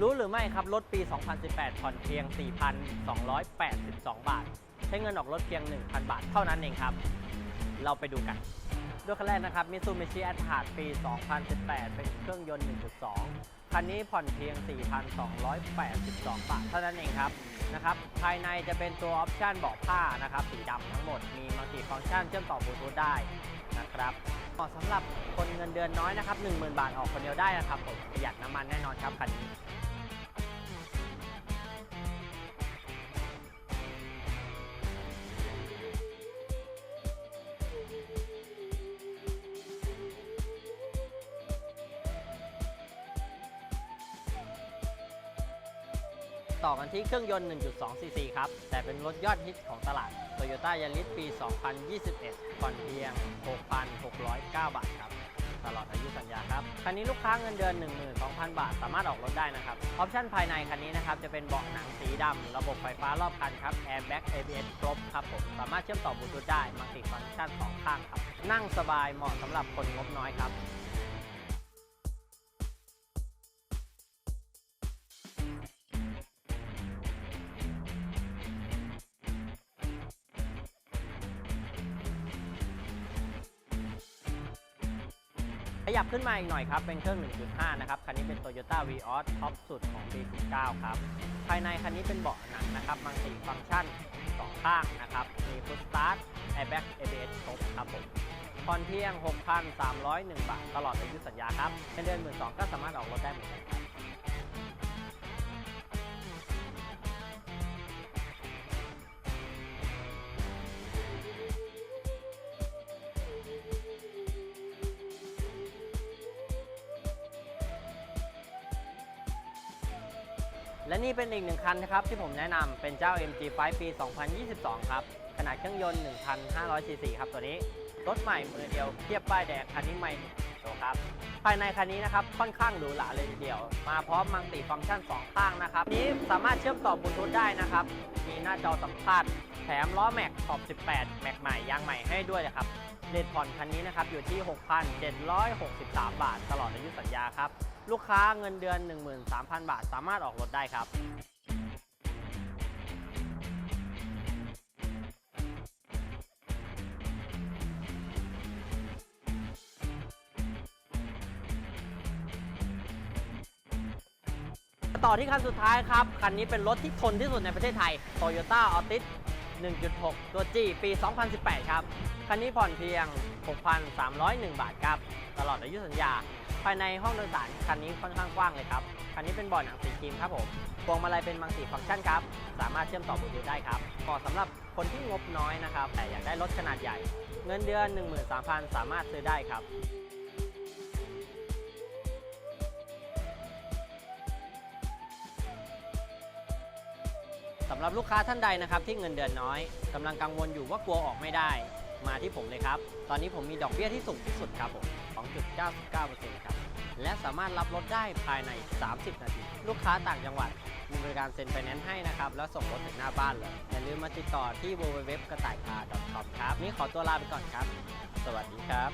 รู้หรือไม่ครับ รถปี 2018 ผ่อนเพียง 4,282 บาท ใช้เงินออกรถเพียง 1,000 บาทเท่านั้นเองครับ เราไปดูกัน ด้วยคันแรกนะครับ Mitsubishi a t r a ปี 2018 เป็นเครื่องยนต์ 1.2 คันนี้ผ่อนเพียง 4,282 บาทเท่านั้นเองครับนะครับ ภายในจะเป็นตัวออปชันเบาะผ้านะครับ สีดำทั้งหมด มีมัลติฟังก์ชันเชื่อมต่อบลูทูธได้นะครับเหมาะสำหรับคนเงินเดือนน้อยนะครับ 10,000 บาทออกคนเดียวได้นะครับผมประหยัดน้ำมันแน่นอนครับคันนี้ ต่อกันที่เครื่องยนต์ 1.2 ซีซีครับ แต่เป็นรถยอดฮิตของตลาด Toyota Yaris ปี 2021 ผ่อนเพียง 6,609 บาทครับ ตลอดอายุสัญญาครับ คันนี้ลูกค้าเงินเดือน 12,000 บาท สามารถออกรถได้นะครับ ออปชั่นภายในคันนี้นะครับ จะเป็นเบาะหนังสีดำ ระบบไฟฟ้ารอบคันครับ Airbag ABS ครบครับผม สามารถเชื่อมต่อบลูทูธได้มัลติฟังก์ชันสองข้างครับ นั่งสบายเหมาะสำหรับคนงบน้อยครับ ขยับขึ้นมาอีกหน่อยครับ เป็นเครื่อง 1.5 นะครับ คันนี้เป็น Toyota Vios ท็อปสุดของปี 19 ครับ ภายในคันนี้เป็นเบาะหนังนะครับมังสีฟังก์ชัน2ข้างนะครับ มี Push Start Airbag ABS ครบครับผมผ่อนเที่ยง 6,301 บาท ตลอดอายุสัญญาครับเป็นเดือน 12 ก็สามารถออกรถได้เหมือนกันครับ และนี่เป็นอีกหนึ่งคันนะครับที่ผมแนะนำเป็นเจ้า MG5 ปี 2022 ครับ ขนาดเครื่องยนต์ 1,500 ซีซีครับตัวนี้ รถใหม่มือเดียวเทียบป้ายแดงคันนี้ใหม่โตครับ ภายในคันนี้นะครับค่อนข้างหรูหราเลยทีเดียว มาพร้อมมังติฟังก์ชัน 2 ข้างนะครับ นี้สามารถเชื่อมต่อบลูทูธได้นะครับ มีหน้าจอสัมผัสแถมล้อแม็กขอบ 18 แม็กใหม่ยางใหม่ให้ด้วยนะครับเรทผ่อนคันนี้นะครับอยู่ที่ 6,763 บาท ตลอดอายุสัญญาครับ ลูกค้าเงินเดือน 13,000 บาท สามารถออกรถได้ครับต่อที่คันสุดท้ายครับ คันนี้เป็นรถที่ทนที่สุดในประเทศไทย Toyota Altis 1.6 ตัว G ปี 2018 ครับ คันนี้ผ่อนเพียง 6,301 บาทครับ ตลอดอายุสัญญา ภายในห้องโดยสารคันนี้ค่อนข้างกว้างเลยครับ คันนี้เป็นบาะหนังสีครีมครับผมพวงมาลัยเป็นมังสีฟังก์ชันครับ สามารถเชื่อมต่อบลูทูธได้ครับเหมาะสำหรับคนที่งบน้อยนะครับ แต่อยากได้รถขนาดใหญ่ เงินเดือน 13,000 สามารถซื้อได้ครับ สำหรับลูกค้าท่านใดนะครับที่เงินเดือนน้อยกำลังกังวลอยู่ว่ากลัวออกไม่ได้ มาที่ผมเลยครับ ตอนนี้ผมมีดอกเบี้ยที่สูงที่สุดครับผม2.99%ครับ และสามารถรับรถได้ภายใน 30 นาที ลูกค้าต่างจังหวัด มีบริการเซ็นไฟแนนซ์ให้นะครับ แล้วส่งรถถึงหน้าบ้านเลย อย่าลืมมาติดต่อที่ www กระต่ายคา .com ครับ นี้ขอตัวลาไปก่อนครับ สวัสดีครับ